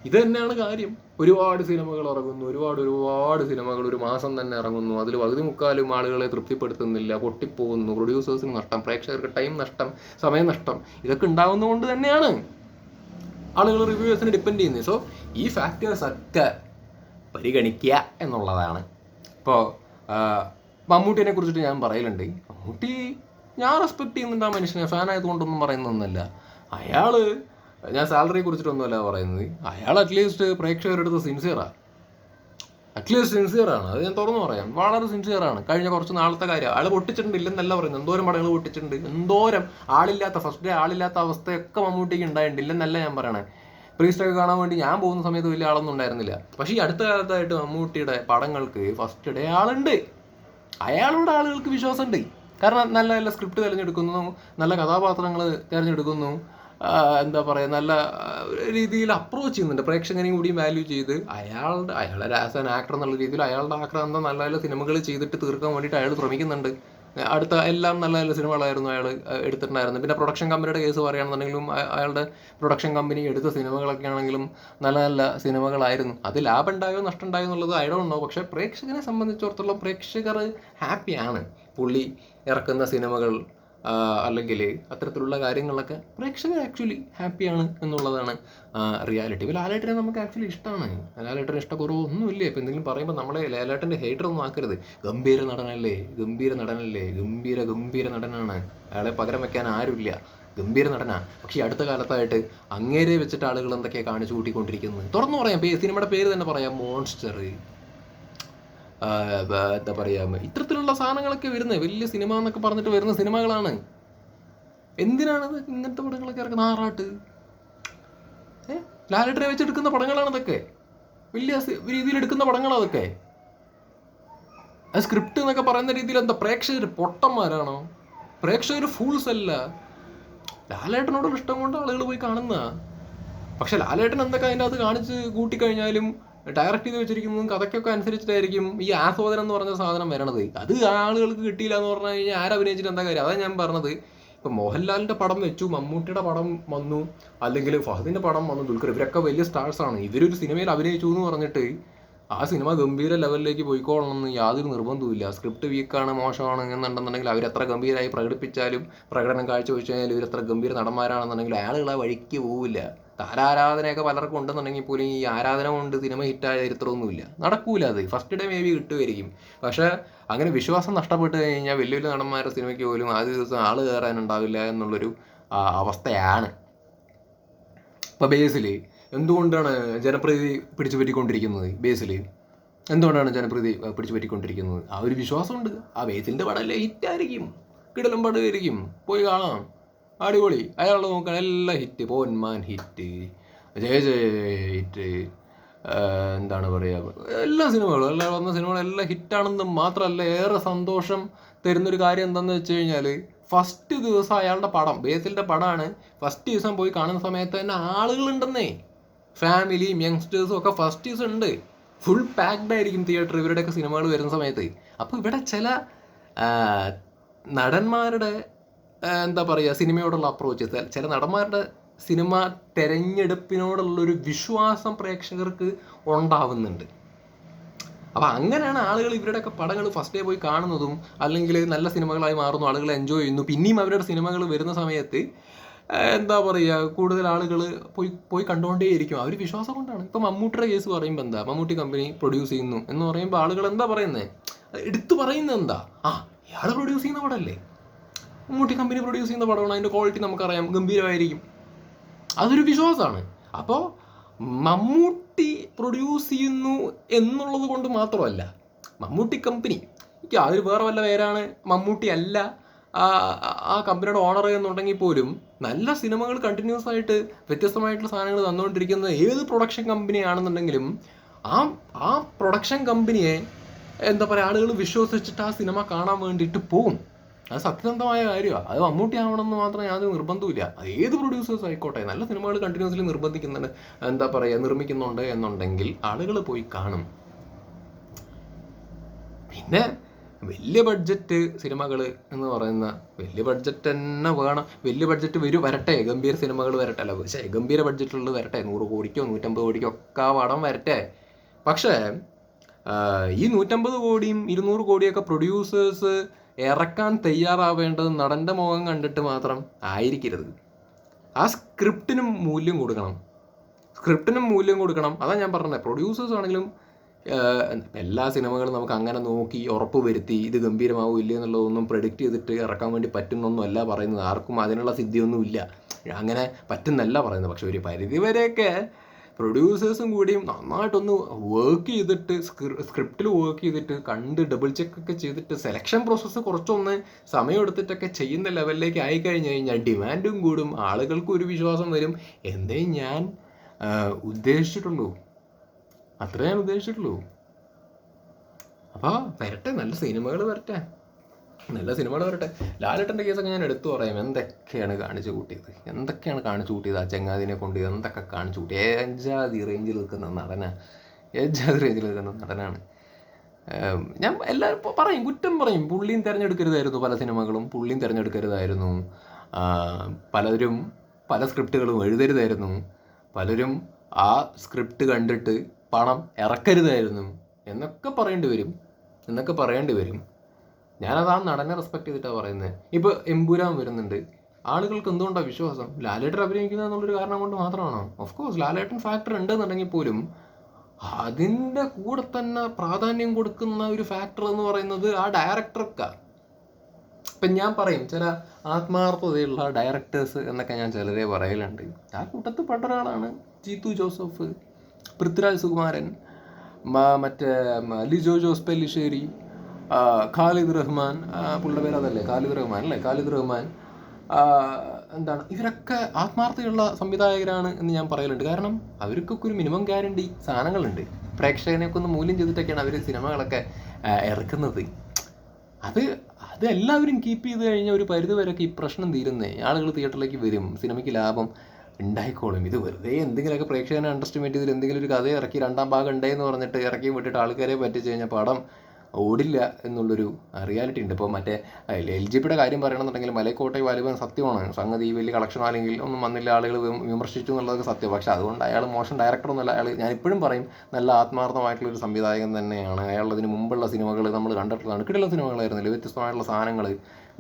Speaker 1: ഇത് തന്നെയാണ് കാര്യം. ഒരുപാട് സിനിമകൾ ഇറങ്ങുന്നു ഒരുപാട് ഒരുപാട് സിനിമകൾ ഒരു മാസം തന്നെ ഇറങ്ങുന്നു. അതിൽ പകുതി മുക്കാലും ആളുകളെ തൃപ്തിപ്പെടുത്തുന്നില്ല പൊട്ടിപ്പോകുന്നു പ്രൊഡ്യൂസേഴ്സിന് നഷ്ടം പ്രേക്ഷകർക്ക് ടൈം നഷ്ടം സമയം നഷ്ടം. ഇതൊക്കെ ഉണ്ടാകുന്നതുകൊണ്ട് തന്നെയാണ്. ആളുകൾ റിവ്യൂവേഴ്സിനെ ഡിപ്പെൻഡ് ചെയ്യുന്നത് സോ ഈ ഫാക്ടേഴ്സ് ഒക്കെ പരിഗണിക്കുക എന്നുള്ളതാണ്. ഇപ്പോൾ മമ്മൂട്ടിനെ കുറിച്ചിട്ട് ഞാൻ പറയലുണ്ട്. മമ്മൂട്ടി ഞാൻ റെസ്പെക്ട് ചെയ്യുന്നുണ്ട് ആ മനുഷ്യനെ. ഫാൻ ആയതുകൊണ്ടൊന്നും പറയുന്നൊന്നുമല്ല. അയാൾ ഞാൻ സാലറിയെ കുറിച്ചിട്ടൊന്നുമല്ല പറയുന്നത്. അയാൾ അറ്റ്ലീസ്റ്റ് പ്രേക്ഷകരുടെ അടുത്ത് സിൻസിയറാണ് അറ്റ്ലീസ്റ്റ് സിൻസിയറാണ് അത് ഞാൻ തുറന്നു പറയാം. വളരെ സിൻസിയറാണ് കഴിഞ്ഞ കുറച്ച് നാളത്തെ കാര്യം. ആൾ പൊട്ടിച്ചിട്ടുണ്ട് ഇല്ലെന്നല്ല പറയുന്നത്. എന്തോരം പടങ്ങൾ പൊട്ടിച്ചിട്ടുണ്ട്. എന്തോരം ആളില്ലാത്ത ഫസ്റ്റ് ഡേ ആളില്ലാത്ത അവസ്ഥയൊക്കെ മമ്മൂട്ടിക്ക് ഉണ്ടായിട്ടുണ്ട് ഇല്ലെന്നല്ല ഞാൻ പറയണേ. പ്രീസ്റ്റൊക്കെ കാണാൻ വേണ്ടി ഞാൻ പോകുന്ന സമയത്ത് വലിയ ആളൊന്നും ഉണ്ടായിരുന്നില്ല. പക്ഷേ ഈ അടുത്ത കാലത്തായിട്ട് മമ്മൂട്ടിയുടെ പടങ്ങൾക്ക് ഫസ്റ്റ് ഡേ ആളുണ്ട്. അയാളോട് ആളുകൾക്ക് വിശ്വാസമുണ്ട്. കാരണം നല്ല നല്ല സ്ക്രിപ്റ്റ് തിരഞ്ഞെടുക്കുന്നു. നല്ല കഥാപാത്രങ്ങൾ തിരഞ്ഞെടുക്കുന്നു. എന്താ പറയുക നല്ല രീതിയിൽ അപ്രോച്ച് ചെയ്യുന്നുണ്ട്. പ്രേക്ഷകനെയും കൂടി വാല്യൂ ചെയ്ത് അയാളുടെ അയാളുടെ ആസ് ആൻ ആക്ടർ എന്നുള്ള രീതിയിൽ അയാളുടെ ആക്രാന്തം നല്ല നല്ല സിനിമകൾ ചെയ്തിട്ട് തീർക്കാൻ വേണ്ടിയിട്ട് അയാൾ ശ്രമിക്കുന്നുണ്ട്. അടുത്ത എല്ലാം നല്ല നല്ല സിനിമകളായിരുന്നു അയാൾ എടുത്തിട്ടുണ്ടായിരുന്നത്. പിന്നെ പ്രൊഡക്ഷൻ കമ്പനിയുടെ കേസ് പറയുകയാണെന്നുണ്ടെങ്കിലും അയാളുടെ പ്രൊഡക്ഷൻ കമ്പനി എടുത്ത സിനിമകളൊക്കെ ആണെങ്കിലും നല്ല നല്ല സിനിമകളായിരുന്നു. അത് ലാഭം ഉണ്ടായോ നഷ്ടം ഉണ്ടായോ എന്നുള്ളത് ഐ ഡോണ്ട് നോ പക്ഷേ പ്രേക്ഷകനെ സംബന്ധിച്ചിടത്തോളം പ്രേക്ഷകർ ഹാപ്പിയാണ് പുള്ളി ഇറക്കുന്ന സിനിമകൾ അല്ലെങ്കിൽ അത്തരത്തിലുള്ള കാര്യങ്ങളൊക്കെ പ്രേക്ഷകർ ആക്ച്വലി ഹാപ്പിയാണ് എന്നുള്ളതാണ് റിയാലിറ്റി ഇപ്പോൾ ലാലേട്ടനെ നമുക്ക് ആക്ച്വലി ഇഷ്ടമാണ് ലാലേട്ടന് ഇഷ്ടക്കുറവ് ഒന്നുമില്ല ഇപ്പം എന്തെങ്കിലും പറയുമ്പോൾ നമ്മളെ ലാലേട്ടന്റെ ഹേറ്റർ ഒന്നും ആക്കരുത്. ഗംഭീര നടനല്ലേ? ഗംഭീര നടനല്ലേ? ഗംഭീര ഗംഭീര നടനാണ്. അയാളെ പകരം വെക്കാൻ ആരുമില്ല. ഗംഭീര നടനാ. പക്ഷേ അടുത്ത കാലത്തായിട്ട് അങ്ങേരെ വെച്ചിട്ട് ആളുകൾ എന്തൊക്കെയാണ് കാണിച്ചു കൂട്ടിക്കൊണ്ടിരിക്കുന്നത്? തുറന്നു പറയാം. സിനിമയുടെ പേര് തന്നെ പറയാം. മോൺസ്റ്റർ എന്താ പറയാ ഇത്തരത്തിലുള്ള സാധനങ്ങളൊക്കെ വരുന്നത് വലിയ സിനിമ എന്നൊക്കെ പറഞ്ഞിട്ട് വരുന്ന സിനിമകളാണ്. എന്തിനാണ് ഇങ്ങനത്തെ പടങ്ങളൊക്കെ ഇറക്കുന്നത്? ആറാട്ട്. ഏ? ലാലേട്ടനെ വെച്ചെടുക്കുന്ന പടങ്ങളാണ് ഇതൊക്കെ വലിയ രീതിയിൽ എടുക്കുന്ന പടങ്ങളാണ് അതൊക്കെ. ആ സ്ക്രിപ്റ്റ് എന്നൊക്കെ പറയുന്ന രീതിയിൽ എന്താ പ്രേക്ഷകർ പൊട്ടന്മാരാണോ? പ്രേക്ഷകർ ഫൂൾസ് അല്ല. ലാലേട്ടനോടുള്ള ഇഷ്ടം കൊണ്ട് ആളുകൾ പോയി കാണുന്ന പക്ഷെ ലാലേട്ടൻ എന്തൊക്കെ അതിന്റെ അകത്ത് കാണിച്ച് കൂട്ടിക്കഴിഞ്ഞാലും ഡയറക്റ്റ് ചെയ്ത് വെച്ചിരിക്കുന്നതും കഥയ്ക്കൊക്കെ അനുസരിച്ചിട്ടായിരിക്കും ഈ ആസ്വാദനം എന്ന് പറഞ്ഞ സാധനം വരണത്. അത് ആളുകൾക്ക് കിട്ടിയില്ല എന്ന് പറഞ്ഞു കഴിഞ്ഞാൽ ആരഭിനയിച്ചിട്ട് എന്താ കാര്യം? അതാ ഞാൻ പറഞ്ഞത്. ഇപ്പൊ മോഹൻലാലിന്റെ പടം വെച്ചു മമ്മൂട്ടിയുടെ പടം വന്നു അല്ലെങ്കിൽ ഫഹദിന്റെ പടം വന്നു ദുൽഖർ ഇവരൊക്കെ വലിയ സ്റ്റാർസ് ആണ്. ഇവരൊരു സിനിമയിൽ അഭിനയിച്ചു എന്ന് പറഞ്ഞിട്ട് ആ സിനിമ ഗംഭീര ലെവലിലേക്ക് പോയിക്കോളണം എന്ന് യാതൊരു നിർബന്ധവുമില്ല സ്ക്രിപ്റ്റ് വീക്കാണ് മോശമാണ് എന്നുണ്ടെന്നുണ്ടെങ്കിൽ അവർ എത്ര ഗംഭീരമായി പ്രകടിപ്പിച്ചാലും പ്രകടനം കാഴ്ചവെച്ചാലും എത്ര ഗംഭീര നടന്മാരാണെന്നുണ്ടെങ്കിൽ ആളുകൾ ആ വഴിക്ക് പോവില്ല. താരാരാധനയൊക്കെ പലർക്കും ഉണ്ടെന്നുണ്ടെങ്കിൽ പോലും ഈ ആരാധന കൊണ്ട് സിനിമ ഹിറ്റായ ചരിത്രമൊന്നുമില്ല. നടക്കൂല അത്. ഫസ്റ്റ് ഡേ മേ ബി കിട്ടുമായിരിക്കും. പക്ഷേ അങ്ങനെ വിശ്വാസം നഷ്ടപ്പെട്ട് കഴിഞ്ഞാൽ വലിയ വലിയ നടന്മാരുടെ സിനിമയ്ക്ക് പോലും ആദ്യ ദിവസം ആൾ കയറാനുണ്ടാവില്ല എന്നുള്ളൊരു അവസ്ഥയാണ്. ഇപ്പോൾ ബേസിൽ എന്തുകൊണ്ടാണ് ജനപ്രീതി പിടിച്ചു ബേസിൽ എന്തുകൊണ്ടാണ് ജനപ്രീതി പിടിച്ചുപറ്റിക്കൊണ്ടിരിക്കുന്നത് പിടിച്ചു പറ്റിക്കൊണ്ടിരിക്കുന്നത്? ആ ഒരു വിശ്വാസമുണ്ട്. ആ ബേസിന്റെ പടമല്ലേ ഹിറ്റായിരിക്കും കിടലും പടമായിരിക്കും. പോയി കാണാം. അടിപൊളി. അയാളുടെ നോക്കാൻ എല്ലാം hit Ponman hit Jaya Jaya hit എന്താണ് പറയുക എല്ലാ സിനിമകളും എല്ലാ വന്ന സിനിമകളും സിനിമകളെല്ലാം ഹിറ്റാണെന്ന് മാത്രമല്ല ഏറെ സന്തോഷം തരുന്നൊരു കാര്യം എന്താണെന്ന് വെച്ച് കഴിഞ്ഞാൽ ഫസ്റ്റ് ദിവസം അയാളുടെ പടം ബേസിലിന്റെ പടമാണ് ഫസ്റ്റ് ദിവസം പോയി കാണുന്ന സമയത്ത് തന്നെ ആളുകളുണ്ടെന്നേ. ഫാമിലിയും യങ്സ്റ്റേഴ്സും ഒക്കെ ഫസ്റ്റ് ദിവസം ഉണ്ട്. ഫുൾ പാക്ഡ് ആയിരിക്കും തിയേറ്റർ ഇവരുടെയൊക്കെ സിനിമകൾ വരുന്ന സമയത്ത്. അപ്പോൾ ഇവിടെ ചില നടന്മാരുടെ എന്താ പറയുക സിനിമയോടുള്ള അപ്രോച്ച് ചില നടന്മാരുടെ സിനിമ തെരഞ്ഞെടുപ്പിനോടുള്ളൊരു വിശ്വാസം പ്രേക്ഷകർക്ക് ഉണ്ടാവുന്നുണ്ട്. അപ്പോൾ അങ്ങനെയാണ് ആളുകൾ ഇവരുടെയൊക്കെ പടങ്ങൾ ഫസ്റ്റ് ഡേ പോയി കാണുന്നതും അല്ലെങ്കിൽ നല്ല സിനിമകളായി മാറുന്നു ആളുകൾ എൻജോയ് ചെയ്യുന്നു. പിന്നെയും അവരുടെ സിനിമകൾ വരുന്ന സമയത്ത് എന്താ പറയുക കൂടുതൽ ആളുകൾ പോയി പോയി കണ്ടുകൊണ്ടേയിരിക്കും അവർ വിശ്വാസം കൊണ്ടാണ്. ഇപ്പം മമ്മൂട്ടിയുടെ കേസ് പറയുമ്പോൾ എന്താ മമ്മൂട്ടി കമ്പനി പ്രൊഡ്യൂസ് ചെയ്യുന്നു എന്ന് പറയുമ്പോൾ ആളുകൾ എന്താ പറയുന്നത് എടുത്തു പറയുന്നത് എന്താ? ആ ഇയാൾ പ്രൊഡ്യൂസ് ചെയ്യുന്ന പടമല്ലേ മമ്മൂട്ടി കമ്പനി പ്രൊഡ്യൂസ് ചെയ്യുന്ന പടമാണ് അതിന്റെ ക്വാളിറ്റി നമുക്കറിയാം ഗംഭീരമായിരിക്കും. അതൊരു വിശ്വാസമാണ്. അപ്പോൾ മമ്മൂട്ടി പ്രൊഡ്യൂസ് ചെയ്യുന്നു എന്നുള്ളത് കൊണ്ട് മാത്രമല്ല മമ്മൂട്ടി കമ്പനി എനിക്ക് അതൊരു വേറെ വല്ല പേരാണ് മമ്മൂട്ടി അല്ല ആ കമ്പനിയുടെ ഓണർ എന്നുണ്ടെങ്കിൽ പോലും നല്ല സിനിമകൾ കണ്ടിന്യൂസ് ആയിട്ട് വ്യത്യസ്തമായിട്ടുള്ള സാധനങ്ങൾ തന്നുകൊണ്ടിരിക്കുന്ന ഏത് പ്രൊഡക്ഷൻ കമ്പനി ആണെന്നുണ്ടെങ്കിലും ആ ആ പ്രൊഡക്ഷൻ കമ്പനിയെ എന്താ പറയുക ആളുകൾ വിശ്വസിച്ചിട്ട് ആ സിനിമ കാണാൻ വേണ്ടിയിട്ട് പോകും. അത് സത്യസന്ധമായ കാര്യമാണ് അത് മമ്മൂട്ടി ആവണമെന്ന് മാത്രം യാതൊരു നിർബന്ധമില്ല അത് ഏത് പ്രൊഡ്യൂസേഴ്സ് ആയിക്കോട്ടെ നല്ല സിനിമകൾ കണ്ടിന്യൂസ്ലി നിർബന്ധിക്കുന്നുണ്ട് എന്താ പറയുക നിർമ്മിക്കുന്നുണ്ട് എന്നുണ്ടെങ്കിൽ ആളുകൾ പോയി കാണും. പിന്നെ വലിയ ബഡ്ജറ്റ് സിനിമകൾ എന്ന് പറയുന്ന വലിയ ബഡ്ജറ്റ് തന്നെ വേണം. വലിയ ബഡ്ജറ്റ് വരും വരട്ടെ. ഗംഭീര സിനിമകൾ വരട്ടെ. അല്ല പക്ഷേ ഗംഭീര ബഡ്ജറ്റുള്ളത് വരട്ടെ. നൂറ് കോടിക്കോ നൂറ്റമ്പത് കോടിക്കോ ഒക്കെ പടം വരട്ടെ. പക്ഷേ ഈ നൂറ്റമ്പത് കോടിയും ഇരുന്നൂറ് കോടിയൊക്കെ പ്രൊഡ്യൂസേഴ്സ് ഇറക്കാൻ തയ്യാറാവേണ്ടത് നടന്റെ മുഖം കണ്ടിട്ട് മാത്രം ആയിരിക്കരുത്. ആ സ്ക്രിപ്റ്റിനും മൂല്യം കൊടുക്കണം. സ്ക്രിപ്റ്റിനും മൂല്യം കൊടുക്കണം. അതാ ഞാൻ പറഞ്ഞത്. പ്രൊഡ്യൂസേഴ്സ് ആണെങ്കിലും എല്ലാ സിനിമകളും നമുക്ക് അങ്ങനെ നോക്കി ഉറപ്പ് വരുത്തി ഇത് ഗംഭീരമാവും ഇല്ല എന്നുള്ളതൊന്നും പ്രഡിക്റ്റ് ചെയ്തിട്ട് ഇറക്കാൻ വേണ്ടി പറ്റുന്നൊന്നും അല്ല പറയുന്നത്. ആർക്കും അതിനുള്ള സിദ്ധിയൊന്നും ഇല്ല അങ്ങനെ പറ്റുന്നല്ല പറയുന്നത്. പക്ഷെ ഒരു പരിധി വരെയൊക്കെ പ്രൊഡ്യൂസേഴ്സും കൂടിയും നന്നായിട്ടൊന്ന് വർക്ക് ചെയ്തിട്ട് സ്ക്രിപ്റ്റിൽ വർക്ക് ചെയ്തിട്ട് കണ്ട് ഡബിൾ ചെക്ക് ഒക്കെ ചെയ്തിട്ട് സെലക്ഷൻ പ്രോസസ്സ് കുറച്ചൊന്ന് സമയമെടുത്തിട്ടൊക്കെ ചെയ്യുന്ന ലെവലിലേക്ക് ആയി കഴിഞ്ഞു കഴിഞ്ഞാൽ ഡിമാൻഡും കൂടും ആളുകൾക്കും ഒരു വിശ്വാസം വരും. എന്തേ ഞാൻ ഉദ്ദേശിച്ചിട്ടുള്ളൂ. അത്രേ ഞാൻ ഉദ്ദേശിച്ചിട്ടുള്ളൂ. അപ്പോൾ വരട്ടെ നല്ല സിനിമകൾ വരട്ടെ. നല്ല സിനിമകൾ വരട്ടെ. ലാലേട്ടന്റെ കേസൊക്കെ ഞാൻ എടുത്തു പറയും. എന്തൊക്കെയാണ് കാണിച്ചു കൂട്ടിയത്? എന്തൊക്കെയാണ് കാണിച്ചു കൂട്ടിയത്? ആ ചങ്ങാതിനെ കൊണ്ട് എന്തൊക്കെ കാണിച്ചു കൂട്ടി? ഏജാതി റേഞ്ചിൽ നിൽക്കുന്ന നടനാണ് ഏജാതി റേഞ്ചിൽ നിൽക്കുന്ന നടനാണ്. ഞാൻ എല്ലാവരും പറയും കുറ്റം പറയും. പുള്ളിയും തിരഞ്ഞെടുക്കരുതായിരുന്നു പല സിനിമകളും. പുള്ളിയും തിരഞ്ഞെടുക്കരുതായിരുന്നു. പലരും പല സ്ക്രിപ്റ്റുകളും എഴുതരുതായിരുന്നു. പലരും ആ സ്ക്രിപ്റ്റ് കണ്ടിട്ട് പണം ഇറക്കരുതായിരുന്നു. എന്നൊക്കെ പറയേണ്ടി വരും. എന്നൊക്കെ പറയേണ്ടി വരും. ഞാനത് ആ നടനെ റെസ്പെക്ട് ചെയ്തിട്ടാണ് പറയുന്നത് ഇപ്പോൾ എമ്പുരാൻ വരുന്നുണ്ട്. ആളുകൾക്ക് എന്തുകൊണ്ടാണ് വിശ്വാസം? ലാലേട്ടൻ അഭിനയിക്കുന്നത് എന്നുള്ളൊരു കാരണം കൊണ്ട് മാത്രമാണോ? ഓഫ് കോഴ്സ് ലാലേട്ടൻ ഫാക്ടർ ഉണ്ടെന്നുണ്ടെങ്കിൽ പോലും അതിന്റെ കൂടെ തന്നെ പ്രാധാന്യം കൊടുക്കുന്ന ഒരു ഫാക്ടർ എന്ന് പറയുന്നത് ആ ഡയറക്ടർക്കാ ഇപ്പം ഞാൻ പറയും ചില ആത്മാർത്ഥതയുള്ള ഡയറക്ടേഴ്സ് എന്നൊക്കെ ഞാൻ ചിലരെ പറയലുണ്ട്. ആ കൂട്ടത്തിൽ പെട്ട ഒരാളാണ് ജീത്തു ജോസഫ് പൃഥ്വിരാജ് സുകുമാരൻ മറ്റേ ലിജോ ജോസ് പെല്ലിശ്ശേരി ഖാലിദ് റഹ്മാൻ പുള്ള പേര് അതല്ലേ? ഖാലിദ് റഹ്മാൻ അല്ലേ? ഖാലിദ് റഹ്മാൻ. എന്താണ്? ഇവരൊക്കെ ആത്മാർത്ഥതയുള്ള സംവിധായകരാണ് എന്ന് ഞാൻ പറയലുണ്ട്. കാരണം അവർക്കൊക്കെ ഒരു മിനിമം ഗ്യാരണ്ടി സാധനങ്ങളുണ്ട്. പ്രേക്ഷകനെയൊക്കെ ഒന്ന് മൂല്യം ചെയ്തിട്ടൊക്കെയാണ് അവർ സിനിമകളൊക്കെ ഇറക്കുന്നത്. അത് അത് എല്ലാവരും കീപ്പ് ചെയ്ത് കഴിഞ്ഞാൽ ഒരു പരിധി വരെയൊക്കെ ഈ പ്രശ്നം തീരുന്നേ. ആളുകൾ തിയേറ്ററിലേക്ക് വരും സിനിമയ്ക്ക് ലാഭം ഉണ്ടായിക്കോളും. ഇത് വെറുതെ എന്തെങ്കിലുമൊക്കെ പ്രേക്ഷകനെ അണ്ടർസ്റ്റിമേറ്റ് ചെയ്തിട്ട് എന്തെങ്കിലും ഒരു കഥ ഇറക്കി രണ്ടാം ഭാഗം ഉണ്ടെന്ന് പറഞ്ഞിട്ട് ഇറക്കി വിട്ടിട്ട് ആൾക്കാരെ പറ്റിച്ച് കഴിഞ്ഞാൽ പടം ഓടില്ല എന്നുള്ളൊരു റിയാലിറ്റി ഉണ്ട്. ഇപ്പോൾ മറ്റേ എൽ ജി പിയുടെ കാര്യം പറയണമെന്നുണ്ടെങ്കിൽ മലക്കോട്ടെ വാലിബൻ സത്യമാണ്. സംഗതി വലിയ കളക്ഷൻ അല്ലെങ്കിൽ ഒന്നും വന്നില്ല ആളുകൾ വിമർശിച്ചു എന്നുള്ളതൊക്കെ സത്യം. പക്ഷേ അതുകൊണ്ട് അയാൾ മോശം ഡയറക്ടർ ഒന്നുമല്ല. അയാൾ ഞാൻ ഇപ്പോഴും പറയും നല്ല ആത്മാർത്ഥമായിട്ടുള്ള ഒരു സംവിധായകൻ തന്നെയാണ്. അയാൾ അതിന് മുമ്പുള്ള സിനിമകൾ നമ്മൾ കണ്ടിട്ടുള്ളതാണ്. കിട്ടുള്ള സിനിമകളായിരുന്നില്ല? വ്യത്യസ്തമായിട്ടുള്ള സാധനങ്ങൾ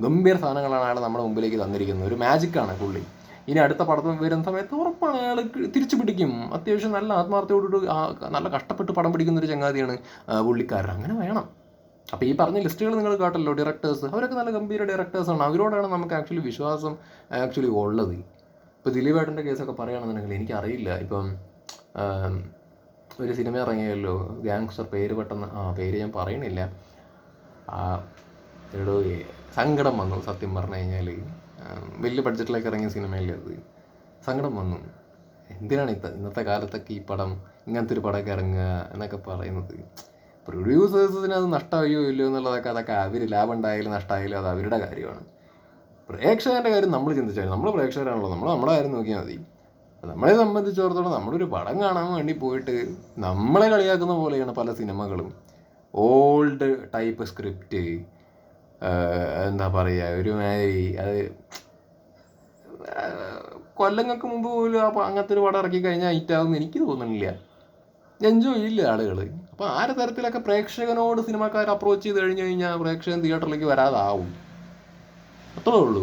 Speaker 1: ഗംഭീർ സാധനങ്ങളാണ് അയാൾ നമ്മുടെ മുമ്പിലേക്ക് തന്നിരിക്കുന്നത്. ഒരു മാജിക്കാണ് പുള്ളി. ഇനി അടുത്ത പടം വരുന്ന സമയത്ത് ഉറപ്പാണ് അയാൾ തിരിച്ചു പിടിക്കും. അത്യാവശ്യം നല്ല ആത്മാർത്ഥയോട് നല്ല കഷ്ടപ്പെട്ട് പടം പിടിക്കുന്ന ഒരു ചങ്ങാതിയാണ് പുള്ളിക്കാരൻ. അങ്ങനെ വേണം. അപ്പോൾ ഈ പറഞ്ഞ ലിസ്റ്റുകൾ നിങ്ങൾ കേട്ടല്ലോ ഡയറക്ടേഴ്സ് അവരൊക്കെ നല്ല ഗംഭീര ഡയറക്ടേഴ്സാണ് അവരോടാണ് നമുക്ക് ആക്ച്വലി വിശ്വാസം ആക്ച്വലി ഉള്ളത്. ഇപ്പോൾ ദിലീപേട്ടന്റെ കേസൊക്കെ പറയുകയാണെന്നുണ്ടെങ്കിൽ എനിക്കറിയില്ല. ഇപ്പം ഒരു സിനിമ ഇറങ്ങിയല്ലോ ഗാങ്സ്റ്റർ പേര് പെട്ടെന്ന് ആ പേര് ഞാൻ പറയണില്ല സങ്കടം വന്നു സത്യം പറഞ്ഞു കഴിഞ്ഞാൽ വലിയ ബഡ്ജറ്റിലേക്ക് ഇറങ്ങിയ സിനിമയല്ലേ അത്? സങ്കടം വന്നു. എന്തിനാണ് ഇന്നത്തെ കാലത്തൊക്കെ ഈ പടം ഇങ്ങനത്തെ ഒരു പടമൊക്കെ ഇറങ്ങുക എന്നൊക്കെ പറയുന്നത്? പ്രൊഡ്യൂസേഴ്സിന് അത് നഷ്ടമായോ ഇല്ലയോ എന്നുള്ളതൊക്കെ അതൊക്കെ അവർ ലാഭം ഉണ്ടായാലും നഷ്ടമായാലും അത് അവരുടെ കാര്യമാണ്. പ്രേക്ഷകന്റെ കാര്യം നമ്മൾ ചിന്തിച്ചാൽ നമ്മൾ പ്രേക്ഷകരാണല്ലോ. നമ്മൾ നമ്മുടെ കാര്യം നോക്കിയാൽ മതി. നമ്മളെ സംബന്ധിച്ചിടത്തോളം നമ്മളൊരു പടം കാണാൻ വേണ്ടി പോയിട്ട് നമ്മളെ കളിയാക്കുന്ന പോലെയാണ് പല സിനിമകളും. ഓൾഡ് ടൈപ്പ് സ്ക്രിപ്റ്റ് എന്താ പറയുക ഒരു മാരി അത് കൊല്ലങ്ങൾക്ക് മുമ്പ് പോലും അങ്ങനത്തെ ഒരു പടം ഇറക്കി കഴിഞ്ഞാൽ ഹിറ്റാകുമെന്ന് എനിക്ക് തോന്നുന്നില്ല. എൻജോയ് ഇല്ല ആളുകൾ അപ്പോൾ ആ ഒരു തരത്തിലൊക്കെ പ്രേക്ഷകനോട് സിനിമക്കാർ അപ്രോച്ച് ചെയ്ത് കഴിഞ്ഞു കഴിഞ്ഞാൽ പ്രേക്ഷകൻ തിയേറ്ററിലേക്ക് വരാതാവും. അത്രേ ഉള്ളൂ.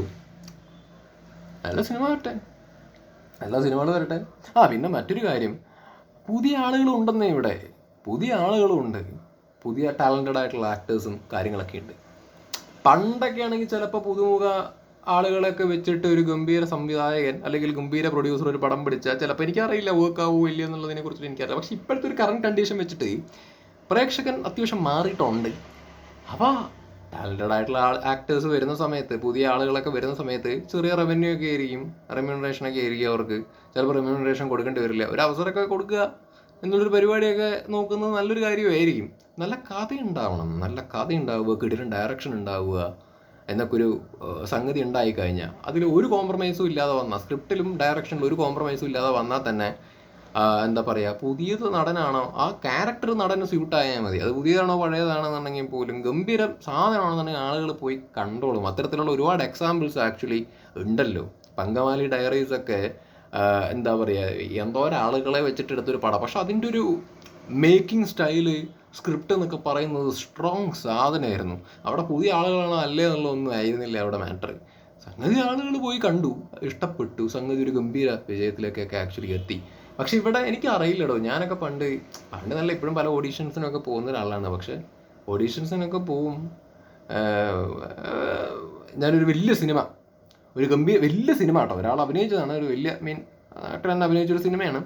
Speaker 1: നല്ല സിനിമ വരട്ടെ നല്ല സിനിമകൾ വരട്ടെ. ആ പിന്നെ മറ്റൊരു കാര്യം. പുതിയ ആളുകൾ ഉണ്ടെന്നേ ഇവിടെ. പുതിയ ആളുകളും ഉണ്ട് പുതിയ ടാലന്റഡ് ആയിട്ടുള്ള ആക്ടേഴ്സും കാര്യങ്ങളൊക്കെ ഉണ്ട്. പണ്ടൊക്കെ ആണെങ്കിൽ ചിലപ്പോൾ പുതുമുഖ ആളുകളൊക്കെ വെച്ചിട്ട് ഒരു ഗംഭീര സംവിധായകൻ അല്ലെങ്കിൽ ഗംഭീര പ്രൊഡ്യൂസർ ഒരു പടം പിടിച്ചാൽ ചിലപ്പോൾ എനിക്കറിയില്ല വർക്ക് ആവുമോ ഇല്ലയോ എന്നുള്ളതിനെ കുറിച്ച് എനിക്കറിയില്ല. പക്ഷെ ഇപ്പോഴത്തെ ഒരു കറണ്ട് കണ്ടീഷൻ വെച്ചിട്ട് പ്രേക്ഷകൻ അത്യാവശ്യം മാറിയിട്ടുണ്ട്. അപ്പോൾ ടാലന്റഡ് ആയിട്ടുള്ള ആൾ ആക്ടേഴ്സ് വരുന്ന സമയത്ത് പുതിയ ആളുകളൊക്കെ വരുന്ന സമയത്ത് ചെറിയ റവന്യൂ ഒക്കെ ആയിരിക്കും റെമ്യൂണറേഷൻ ഒക്കെ ആയിരിക്കും അവർക്ക്. ചിലപ്പോൾ റെമ്യൂണറേഷൻ കൊടുക്കേണ്ടി വരില്ല. ഒരു അവസരമൊക്കെ കൊടുക്കുക എന്നുള്ളൊരു പരിപാടിയൊക്കെ നോക്കുന്നത് നല്ലൊരു കാര്യമായിരിക്കും. നല്ല കഥ ഉണ്ടാവണം നല്ല കഥ ഉണ്ടാവുക കിടിലൻ ഡയറക്ഷൻ ഉണ്ടാവുക. എന്നൊക്കെ ഒരു സംഗതി ഉണ്ടായി കഴിഞ്ഞാൽ അതിൽ ഒരു കോംപ്രമൈസും ഇല്ലാതെ വന്നാൽ സ്ക്രിപ്റ്റിലും ഡയറക്ഷനിലും ഒരു കോംപ്രമൈസും ഇല്ലാതെ വന്നാൽ തന്നെ എന്താ പറയുക പുതിയത് നടനാണോ ആ ക്യാരക്ടർ നടന് സ്യൂട്ടായാൽ മതി. അത് പുതിയതാണോ പഴയതാണെന്നുണ്ടെങ്കിൽ പോലും ഗംഭീര സാധനമാണെന്നുണ്ടെങ്കിൽ ആളുകൾ പോയി കണ്ടോളും. അത്തരത്തിലുള്ള ഒരുപാട് എക്സാമ്പിൾസ് ആക്ച്വലി ഉണ്ടല്ലോ. പങ്കമാലി ഡയറീസൊക്കെ എന്താ പറയുക എന്തോരം ആളുകളെ വെച്ചിട്ട് എടുത്തൊരു പടം. പക്ഷെ അതിന്റെ ഒരു മേക്കിംഗ് സ്റ്റൈൽ സ്ക്രിപ്റ്റ് എന്നൊക്കെ പറയുന്നത് സ്ട്രോങ് സാധനമായിരുന്നു. അവിടെ പുതിയ ആളുകളാണോ അല്ലേ എന്നുള്ളതൊന്നും ആയിരുന്നില്ല അവിടെ മാറ്റർ സംഗതി ആളുകൾ പോയി കണ്ടു. ഇഷ്ടപ്പെട്ടു. സംഗതി ഒരു ഗംഭീര വിജയത്തിലേക്കൊക്കെ ആക്ച്വലി എത്തി. പക്ഷെ ഇവിടെ എനിക്ക് അറിയില്ലടോ. ഞാനൊക്കെ പണ്ട് പണ്ട് നല്ല ഇപ്പോഴും പല ഓഡീഷൻസിനൊക്കെ പോകുന്ന ഒരാളാണ്. പക്ഷെ ഓഡീഷൻസിനൊക്കെ പോവും. ഞാനൊരു വലിയ സിനിമ ഒരു ഗംഭീര വലിയ സിനിമ കേട്ടോ. ഒരാൾ അഭിനയിച്ചതാണ്. ഒരു വലിയ മീൻ ആക്ടർ തന്നെ അഭിനയിച്ചൊരു സിനിമയാണ്.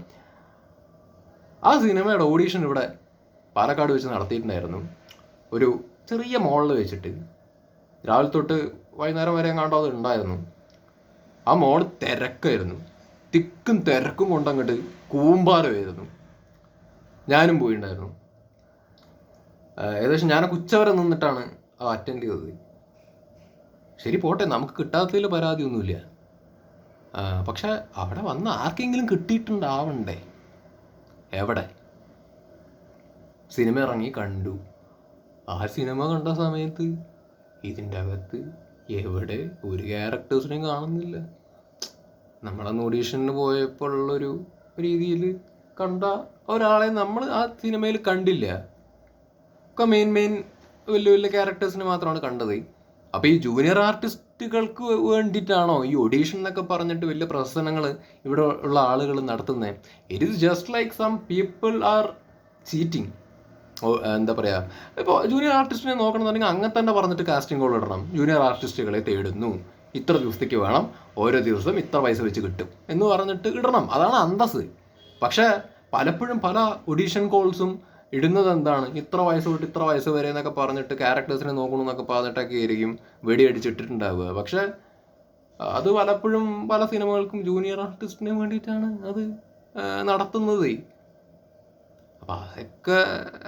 Speaker 1: ആ സിനിമയുടെ ഓഡീഷൻ ഇവിടെ പാലക്കാട് വെച്ച് നടത്തിയിട്ടുണ്ടായിരുന്നു. ഒരു ചെറിയ മോളിൽ വെച്ചിട്ട് രാവിലെ തൊട്ട് വൈകുന്നേരം വരെ എങ്ങാണ്ടോ അത് ഉണ്ടായിരുന്നു. ആ മോൾ തിരക്കായിരുന്നു. തിക്കും തിരക്കും കൊണ്ടങ്ങോട്ട് കൂമ്പാരമായിരുന്നു. ഞാനും പോയിണ്ടായിരുന്നു. ഏകദേശം ഞാനൊക്കെ ഉച്ചവരെ നിന്നിട്ടാണ് അത് അറ്റൻഡ് ചെയ്തത്. ശരി പോട്ടെ നമുക്ക് കിട്ടാത്തതിൽ പരാതിയൊന്നുമില്ല. പക്ഷെ അവിടെ വന്ന ആർക്കെങ്കിലും കിട്ടിയിട്ടുണ്ടാവണ്ടേ? എവിടെ? സിനിമ ഇറങ്ങി കണ്ടു. ആ സിനിമ കണ്ട സമയത്ത് ഇതിന്റെ അകത്ത് എവിടെ ഒരു ക്യാരക്ടേഴ്സിനെയും കാണുന്നില്ല. നമ്മളന്ന് ഓഡീഷന് പോയപ്പോൾ ഉള്ളൊരു രീതിയിൽ കണ്ട ഒരാളെ നമ്മൾ ആ സിനിമയിൽ കണ്ടില്ല. ഒക്കെ മെയിൻ മെയിൻ വലിയ വലിയ ക്യാരക്ടേഴ്സിനെ മാത്രമാണ് കണ്ടത്. അപ്പോൾ ഈ ജൂനിയർ ആർട്ടിസ്റ്റുകൾക്ക് വേണ്ടിയിട്ടാണോ ഈ ഒഡീഷൻ എന്നൊക്കെ പറഞ്ഞിട്ട് വലിയ പ്രശ്നങ്ങൾ ഇവിടെ ഉള്ള ആളുകൾ നടത്തുന്നത്? It is just like some people are cheating എന്താ പറയുക ഇപ്പോൾ ജൂനിയർ ആർട്ടിസ്റ്റിനെ നോക്കണമെന്നുണ്ടെങ്കിൽ അങ്ങനെ തന്നെ പറഞ്ഞിട്ട് കാസ്റ്റിംഗ് കോൾ ഇടണം. ജൂനിയർ ആർട്ടിസ്റ്റുകളെ തേടുന്നു. ഇത്ര ദിവസത്തേക്ക് വേണം. ഓരോ ദിവസം ഇത്ര പൈസ വെച്ച് കിട്ടും എന്ന് പറഞ്ഞിട്ട് ഇടണം. അതാണ് അന്തസ് പക്ഷേ പലപ്പോഴും പല ഒഡീഷൻ കോൾസും ഇടുന്നത് എന്താണ്? ഇത്ര വയസ്സ് തൊട്ട് ഇത്ര വയസ്സ് വരെ എന്നൊക്കെ പറഞ്ഞിട്ട് ക്യാരക്ടേഴ്സിനെ നോക്കണം എന്നൊക്കെ പറഞ്ഞിട്ടൊക്കെ ആയിരിക്കും വെടിയടിച്ചിട്ടിട്ടുണ്ടാവുക. പക്ഷേ അത് പലപ്പോഴും പല സിനിമകൾക്കും ജൂനിയർ ആർട്ടിസ്റ്റിന് വേണ്ടിയിട്ടാണ് അത് നടത്തുന്നത്. അപ്പം അതൊക്കെ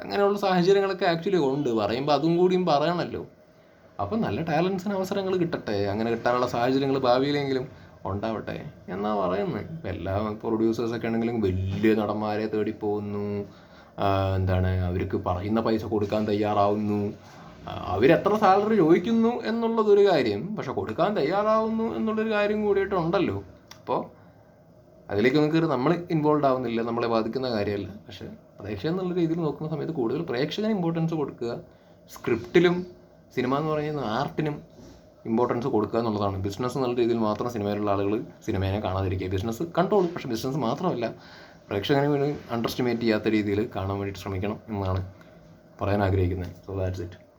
Speaker 1: അങ്ങനെയുള്ള സാഹചര്യങ്ങളൊക്കെ ആക്ച്വലി ഉണ്ട്. പറയുമ്പോൾ അതും കൂടിയും പറയണമല്ലോ അപ്പം നല്ല ടാലൻസിന് അവസരങ്ങൾ കിട്ടട്ടെ. അങ്ങനെ കിട്ടാനുള്ള സാഹചര്യങ്ങൾ ഭാവിയിലെങ്കിലും ഉണ്ടാവട്ടെ. എന്നാ പറയുന്നത് ഇപ്പം എല്ലാ പ്രൊഡ്യൂസേഴ്സൊക്കെ ആണെങ്കിലും വലിയ നടന്മാരെ തേടി പോകുന്നു. എന്താണ് അവർക്ക് പറയുന്ന പൈസ കൊടുക്കാൻ തയ്യാറാവുന്നു. അവരെത്ര സാലറി ചോദിക്കുന്നു എന്നുള്ളതൊരു കാര്യം. പക്ഷെ കൊടുക്കാൻ തയ്യാറാവുന്നു എന്നുള്ളൊരു കാര്യം കൂടിയിട്ടുണ്ടല്ലോ അപ്പോൾ അതിലേക്കൊന്നും കയറി നമ്മൾ ഇൻവോൾവ് ആവുന്നില്ല നമ്മളെ ബാധിക്കുന്ന കാര്യമല്ല. പക്ഷെ പ്രേക്ഷകൻ എന്നുള്ള രീതിയിൽ നോക്കുന്ന സമയത്ത് കൂടുതൽ പ്രേക്ഷകന് ഇമ്പോർട്ടൻസ് കൊടുക്കുക. സ്ക്രിപ്റ്റിലും സിനിമ എന്ന് പറയുന്ന ആർട്ടിനും ഇമ്പോർട്ടൻസ് കൊടുക്കുക എന്നുള്ളതാണ്. ബിസിനസ് എന്നുള്ള രീതിയിൽ മാത്രം സിനിമയിലുള്ള ആളുകൾ സിനിമയെ കാണാതിരിക്കുക. ബിസിനസ് കണ്ടോളും പക്ഷെ ബിസിനസ് മാത്രമല്ല പ്രേക്ഷകനെ വേണ്ടി അണ്ടർ എസ്റ്റിമേറ്റ് ചെയ്യാത്ത രീതിയിൽ കാണാൻ വേണ്ടിയിട്ട് ശ്രമിക്കണം എന്നാണ് പറയാൻ ആഗ്രഹിക്കുന്നത്. So that's it